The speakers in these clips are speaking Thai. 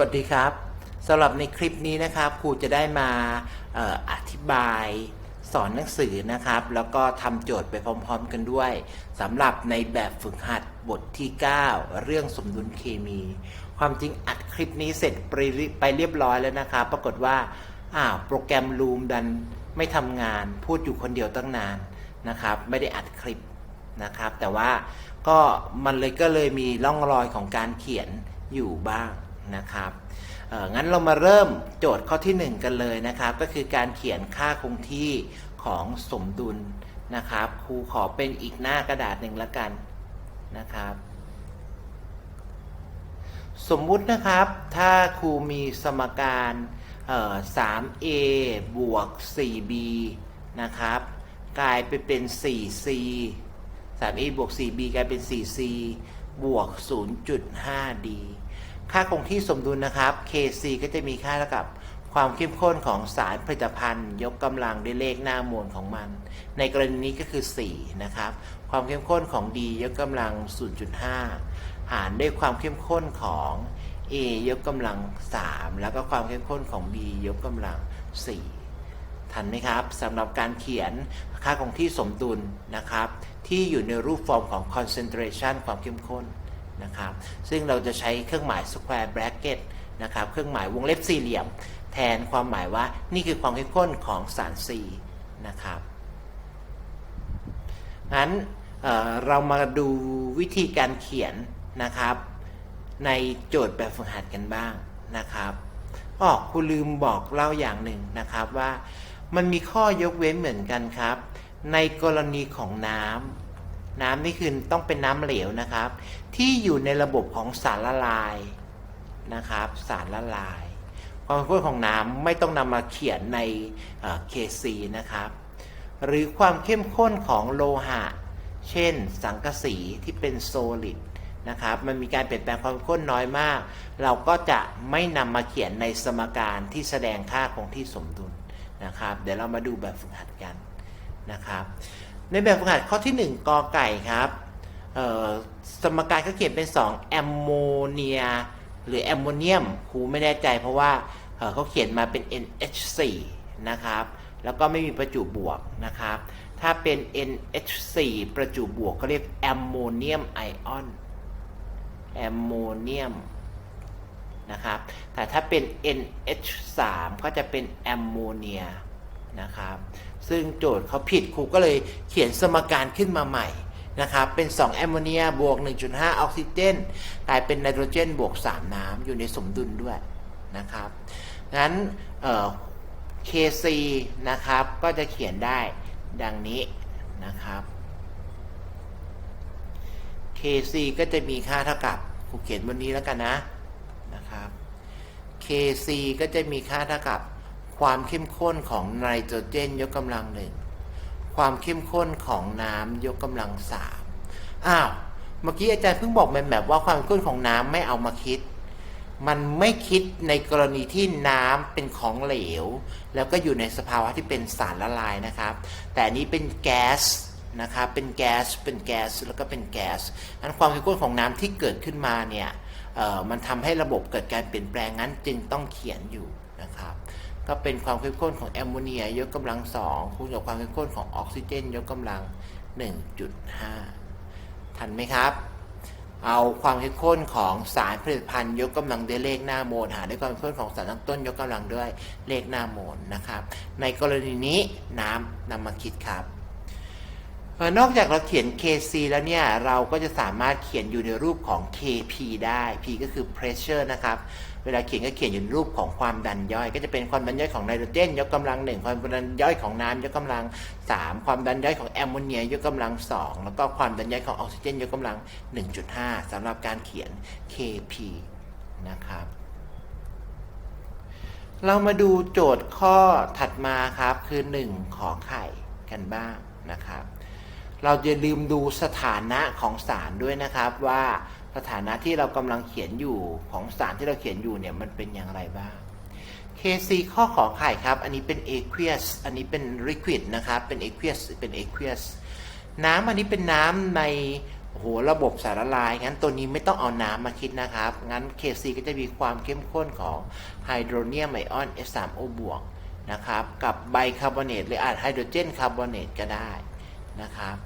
วัสดีครับสำหรับในคลิปนี้นะครับครูจะได้มาอออธิบายสอนหนังสือนะครับ แล้วก็ทำโจทย์ไปพร้อมๆกันด้วยสำหรับในแบบฝึกหัดบทที่ 9 เรื่องสมดุลเคมี ความจริงอัดคลิปนี้เสร็จไปไปเรียบร้อยแล้วนะครับ ปรากฏว่าอ้าวโปรแกรม Loom ดันไม่ทำงาน พูดอยู่คนเดียวตั้งนานนะครับ ไม่ได้อัดคลิปนะครับ แต่ว่าก็มันเลยก็เลยมีร่องรอยของการเขียนอยู่บ้าง นะครับงั้นเรามาเริ่มโจทย์ข้อที่ 1 กันเลยนะครับ ก็คือการเขียนค่าคงที่ของสมดุลนะครับ ครูขอเป็นอีกหน้ากระดาษหนึ่งละกันนะครับ สมมุตินะครับ ถ้าครูมีสมการเอ่อ 3a บวก 4b นะครับ กลายไปเป็น 4c 3a บวก 4b กลายเป็น 4c บวก 0.5d ค่าคงที่สมดุลนะครับ kc ก็จะมีค่าเท่ากับความเข้มข้นของสารผลิตภัณฑ์ ยกกำลังด้วยเลขหน้ามวลของมัน ในกรณีนี้ก็คือ 4 นะครับ ความเข้มข้นของ d ยกกำลัง 0.5 หารด้วยความเข้มข้นของ a ยกกำลัง 3 แล้วก็ความเข้มข้นของ b ยกกำลัง 4 ทันไหมครับสำหรับการเขียนค่าคงที่สมดุลนะครับ ที่อยู่ในรูปฟอร์มของ concentration ความเข้มข้น นะครับ ซึ่งเราจะใช้เครื่องหมาย square bracket นะครับ เครื่องหมายวงเล็บสี่เหลี่ยม แทนความหมายว่านี่คือความเข้มข้นของสาร C นะครับ งั้นเเรามาดูวิธีการเขียนนะครับ ในโจทย์แบบฝึกหัดกันบ้างนะครับอ๋อครูลืมบอกเล่าอย่างหนึ่งนะครับว่ามันมีข้อยกเว้นเหมือนกันครับ ในกรณีของน้ำ น้ำนี่คือต้องเป็นน้ำเหลวนะครับ ที่อยู่ในระบบของสารละลายนะครับ สารละลาย ความเข้มข้นของน้ำไม่ต้องนำมาเขียนในเอ่อ KC นะครับ หรือความเข้มข้นของโลหะ เช่น สังกะสีที่เป็นโซลิดนะครับมันมีการเปลี่ยนแปลงความเข้มข้นน้อยมาก เราก็จะไม่นำมาเขียนในสมการที่แสดงค่าคงที่สมดุลนะครับ เดี๋ยวเรามาดูแบบฝึกหัดกันนะครับ ในแบบฝึกหัดข้อที่ 1กอไก่ครับสมการเขาเขียนเป็น2แอมโมเนียหรือแอมโมเนียมครูไม่แน่ใจเพราะว่าเขาเขียนมาเป็น NH4 นะครับ แล้วก็ไม่มีประจุบวกนะครับ ถ้าเป็น NH4 ประจุบวกก็เรียกแอมโมเนียมไอออนแอมโมเนียมนะครับ แต่ถ้าเป็น NH3 ก็จะเป็นแอมโมเนีย นะครับ ซึ่งโจทย์เขาผิดครูก็เลยเขียนสมการขึ้นมาใหม่นะครับเป็น 2 แอมโมเนียบวก 1.5 ออกซิเจนกลายเป็นไนโตรเจนบวก 3 น้ำอยู่ในสมดุลด้วยนะครับงั้นเอ่อ KC นะครับก็จะเขียนได้ดังนี้นะครับ KC ก็จะมีค่าเท่ากับครูเขียนบนนี้แล้วกันนะนะครับ KC ก็จะมีค่าเท่ากับ ความเข้มข้นของไนโตรเจนยกกำลังหนึ่งความเข้มข้นของน้ำยกกำลังสามอ้าวเมื่อกี้อาจารย์เพิ่งบอกแมแบบว่าความเข้มข้นของน้ำไม่เอามาคิด มันไม่คิดในกรณีที่น้ำเป็นของเหลว แล้วก็อยู่ในสภาวะที่เป็นสารละลายนะครับ แต่นนี้เป็นแก๊สนะครับเป็นแก๊สเป็นแก๊สแล้วก็เป็นแก๊สนั้นความเข้มข้นของน้ำที่เกิดขึ้นมาเนี่ยมันทำให้ระบบเกิดการเปลี่ยนแปลงงั้นจึงต้องเขียนอยู่นะครับ ก็เป็นความเข้มข้นของแอมโมเนียยกกำลังสองคูณกับความเข้มข้นของออกซิเจน ยกกำลัง 1.5 ทันไหมครับ เอาความเข้มข้นของสารผลิตภัณฑ์ ยกกำลังด้วยเลขหน้าโมลหารด้วยความเข้มข้นของสารตั้งต้น ยกกำลังด้วยเลขหน้าโมลนะครับ ในกรณีนี้น้ำนำมาคิดครับ นอกจากเราเขียน Kc แล้วเนี่ย เราก็จะสามารถเขียนอยู่ในรูปของ Kp ได้ P ก็คือ pressure นะครับ เวลาเขียนก็เขียนอยู่ในรูปของความดันย่อย ก็จะเป็นความดันย่อยของไนโตรเจนยกกำลังหนึ่งความดันย่อยของน้ำยกกำลังสามความดันย่อยของแอมโมเนียยกกำลังสองแล้วก็ความดันย่อยของออกซิเจนยกกำลัง 1.5สำหรับการเขียน Kp นะครับ เรามาดูโจทย์ข้อถัดมาครับคือ 1 ขอไข่กันบ้างนะครับ เราจะลืมดูสถานะของสารด้วยนะครับว่าสถานะที่เรากำลังเขียนอยู่ของสารที่เราเขียนอยู่เนี่ยมันเป็นอย่างไรบ้าง KC ข้อขอไข่ครับ อันนี้เป็น aqueous อันนี้เป็น liquid นะครับ เป็น aqueous เป็น aqueous น้ำอันนี้เป็นน้ำในโอ้โหระบบสารละลาย งั้นตัวนี้ไม่ต้องเอาน้ำมาคิดนะครับ งั้น KC ก็จะมีความเข้มข้นของไฮโดรเนียมไอออน F3O บวกนะครับ กับไบคาร์บอเนตหรืออาจไฮโดรเจนคาร์บอเนตก็ได้นะครับ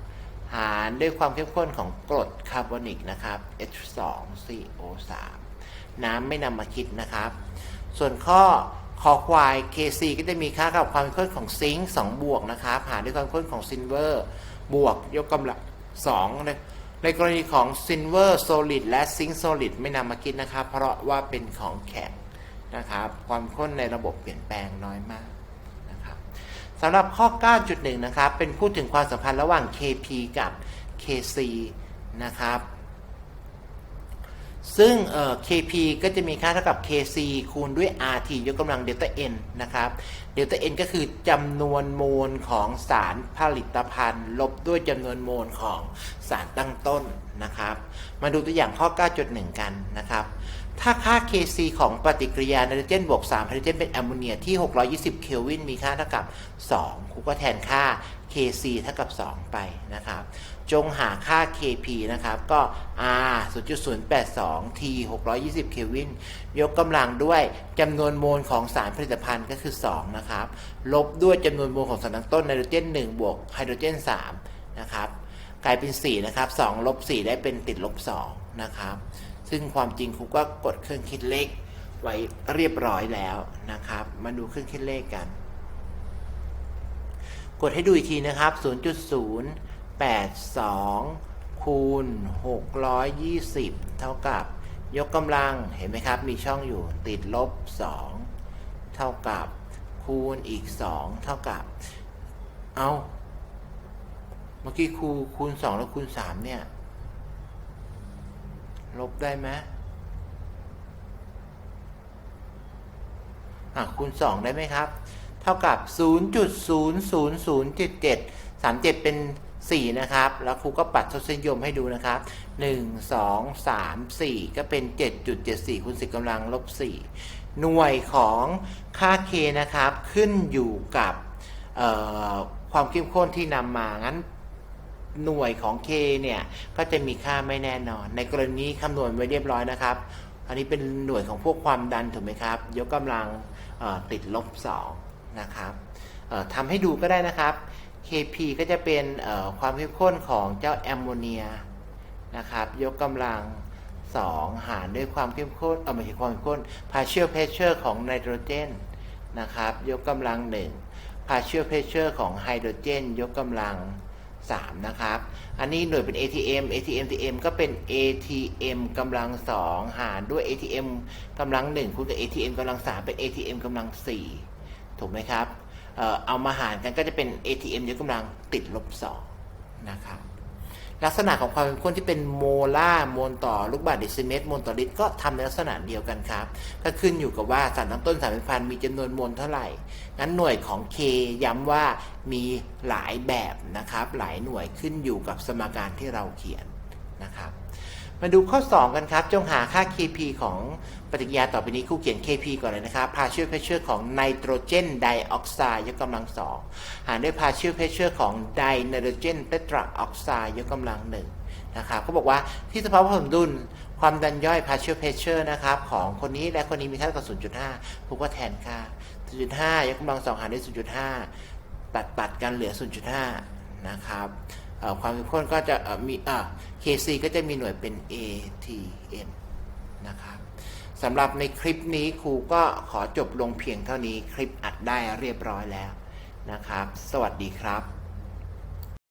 หารด้วยความเข้มข้นของกรดคาร์บอนิกนะครับ H2CO3 น้ำไม่นำมาคิดนะครับ ส่วนข้อคอควาย KC ก็จะมีค่ากับความเข้มข้นของซิงค์2บวกนะครับหารด้วยความเข้มข้นของซิลเวอร์บวกยกกำลัง2ในในกรณีของซิลเวอร์โซลิดและซิงค์โซลิดไม่นำมาคิดนะครับ เพราะว่าเป็นของแข็งนะครับ ความข้นในระบบเปลี่ยนแปลงน้อยมาก สำหรับข้อ 9.1 นะครับ เป็นพูดถึงความสัมพันธ์ระหว่าง KP กับ KC นะครับ ซึ่งเอ่อ KP ก็จะมีค่าเท่ากับ KC คูณด้วย RT ยกกำลังเดลต้า N นะครับ เดลต้า N ก็คือจำนวนโมลของสารผลิตภัณฑ์ ลบด้วยจำนวนโมลของสารตั้งต้นนะครับ มาดูตัวอย่างข้อ 9.1 กันนะครับ ถ้าค่า Kc ของปฏิกิริยาไนโตรเจนบวก3ไฮโดรเจนเป็นแอมโมเนียที่ 620 เคลวิน มีค่าเท่ากับ 2ครูก็แทนค่า Kc เท่ากับ 2 ไปนะครับ จงหาค่า Kp นะครับ ก็ R 0.082 T 620 เคลวิน ยกกำลังด้วยจำนวนโมลของสารผลิตภัณฑ์ก็คือ 2 นะครับ ลบด้วยจำนวนโมลของสารตั้งต้นไนโตรเจน 1 บวกไฮโดรเจน 3 นะครับ กลายเป็น 4 นะครับ 2 ลบ 4 ได้เป็นติดลบ 2 นะครับ ซึ่งความจริงครูก็กดเครื่องคิดเลขไว้เรียบร้อยแล้วนะครับ มาดูเครื่องคิดเลขกัน กดให้ดูอีกทีนะครับ 0.082 คูณ 620 เท่ากับ ยกกำลังเห็นไหมครับ มีช่องอยู่ติดลบ 2 เท่ากับ คูณอีก 2 เท่ากับ เอาเมื่อกี้ครูคูณ 2 แล้วคูณ 3 เนี่ย ลบได้ไหมอะคูณ 2 ได้ไหมครับ เท่ากับ 0.00077 37 เป็น 4 นะครับ แล้วครูก็ปัดทศนิยมให้ดูนะครับ 1 2 3 4 ก็เป็น 7.74คูณ10กำลังลบ 4 หน่วยของค่า k นะครับ ขึ้นอยู่กับความเข้มข้นที่นำมางั้น หน่วยของ K เนี่ยก็จะมีค่าไม่แน่นอน ในกรณีคำนวณไว้เรียบร้อยนะครับ อันนี้เป็นหน่วยของพวกความดันถูกไหมครับ ยกกำลังติดลบ2นะครับทำให้ดูก็ได้นะครับ Kp ก็จะเป็นความเข้มข้นของเจ้าแอมโมเนียนะครับ ยกกำลัง 2 หารด้วยความเข้มข้นเออไม่ใช่ความเข้มข้น partial pressure ของไนโตรเจนนะครับ ยกกำลัง 1 partial pressure ของไฮโดรเจน ยกกำลัง 3 นะครับ อันนี้หน่วยเป็น ATM ATM ATM ก็เป็น ATM กำลัง2หารด้วย ATM กำลัง1คูณกับ ATM กำลัง3เป็น ATM กำลัง4ถูกไหมครับ เอามาหารกันก็จะเป็น ATM ยกกำลังติดลบ2นะครับ ลักษณะของความเข้มข้นที่เป็นโมลาร์โมลต่อลูกบาศก์เดซิเมตรโมลต่อลิตรก็ทำในลักษณะเดียวกันครับ ก็ขึ้นอยู่กับว่าสารตั้งต้นสารเป็นพันมีจำนวนโมลเท่าไหร่ งั้นหน่วยของ K ย้ำว่ามีหลายแบบนะครับ หลายหน่วยขึ้นอยู่กับสมการที่เราเขียนนะครับ มาดูข้อ 2 กันครับ จงหาค่า Kp ของปฏิกิริยาต่อไปนี้ครูเขียน Kp ก่อนเลยนะครับ partial pressure ของไนโตรเจนไดออกไซด์ยกกำลัง2หารด้วย partial pressure ของไดไนโตรเจนเตตราออกไซด์ยกกำลัง1นะครับเขาบอกว่าที่สภาวะสมดุลความดันย่อย partial pressure นะครับของคนนี้และคนนี้มีค่าเท่ากับ 0.5ครูก็แทนค่า 0.5ยกกำลัง2หารด้วย 0.5 ตัดตัดกันเหลือ 0.5 นะครับ ความเข้มข้นก็จะมี KC ก็จะมีหน่วยเป็น ATM นะครับสำหรับในคลิปนี้ครูก็ขอจบลงเพียงเท่านี้คลิปอัดได้เรียบร้อยแล้วนะครับ สวัสดีครับ